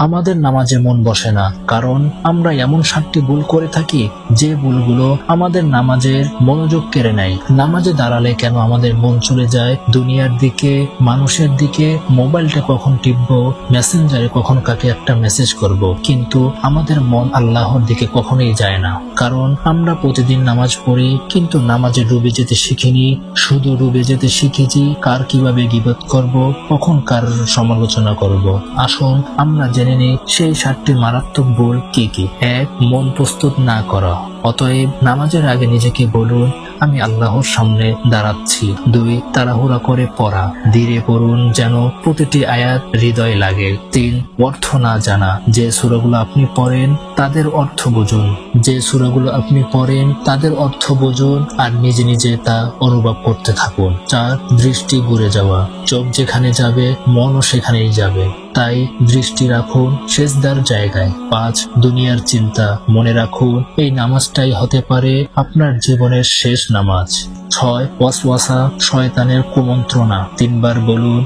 আমাদের নামাজে মন বসে না, কারণ আমরা এমন সাতটি ভুল করে থাকি, যে ভুলগুলো আমাদের নামাজের মনোযোগ কেড়ে নেয়। নামাজে দাঁড়ালে কেন আমাদের মন চলে যায়? দুনিয়ার দিকে, মানুষের দিকে, মোবাইলটা কখন টিপবো? মেসেঞ্জারে কখন কাকে একটা মেসেজ করব? কিন্তু আমাদের মন আল্লাহর দিকে কখনোই যায় না। কারণ আমরা প্রতিদিন নামাজ পড়ি, কিন্তু নামাজে ডুবে যেতে শিখিনি। শুধু ডুবে যেতে শিখেছি, কার কীভাবে গিবত করব, কখন কার সমালোচনা করব। আসুন, আমরা জেনে নিই সেই সাতটি মারাত্মক ভুল কি কি? এক, মন প্রস্তুত না করা। অতএব নামাজের আগে নিজেকে বলুন আমি আল্লাহর সামনে দাঁড়াচ্ছি। দুই, তাড়াহুড়া করে পড়া। ধীরে পড়ুন যেন প্রতিটি আয়াত হৃদয় লাগে। তিন, অর্থ না জানা। যে সুরাগুলো আপনি পড়েন, তাদের অর্থ বুঝুন। যে সুরাগুলো আপনি পড়েন, তাদের অর্থ বুঝুন আর নিজে নিজে তা অনুভব করতে থাকুন। চার, দৃষ্টি ঘুরে যাওয়া। চোখ যেখানে যাবে, মনও সেখানেই যাবে। তাই দৃষ্টি রাখুন শেষদার জায়গায়। পাঁচ, দুনিয়ার চিন্তা। মনে রাখুন, এই নামাজটাই হতে পারে আপনার জীবনের শেষ নামাজ। ছয় ওয়াসওয়াসা শয়তানের কুমন্ত্রণা। তিনবার বলুন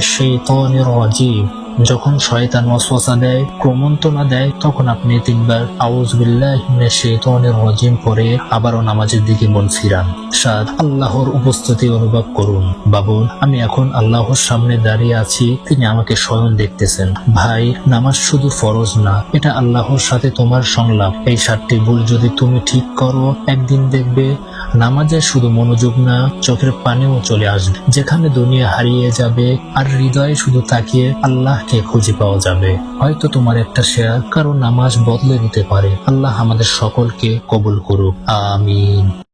শাইতানির রাজিম। যখন শয়তান ওয়াসওয়াসা দেয় ক্রমন্তনা দেয়, তখন আপনি তিনবার আউযুবিল্লাহি মিনাশ শাইতানির রাজিম পড়ে আবারও নামাজের দিকে মন ফিরান। সাত আল্লাহর উপস্থিতি অনুভব করুন। বাবুল আমি এখন আল্লাহর সামনে দাঁড়িয়ে আছি, তিনি আমাকে স্বয়ং দেখতেছেন। ভাই, নামাজ শুধু ফরজ না, এটা আল্লাহর সাথে তোমার সংলাপ। এই সাতটি ভুল যদি তুমি ঠিক করো, একদিন দেখবে নামাজে শুধু মনোযোগ না, চোখের পানেও চলে আসবে। যেখানে দুনিয়া হারিয়ে যাবে আর হৃদয়ে শুধু তাকিয়ে আল্লাহকে খুঁজে পাওয়া যাবে। হয়তো তোমার একটা শেয়ার কারও নামাজ বদলে দিতে পারে। আল্লাহ আমাদের সকলকে কবুল করুক। আমিন।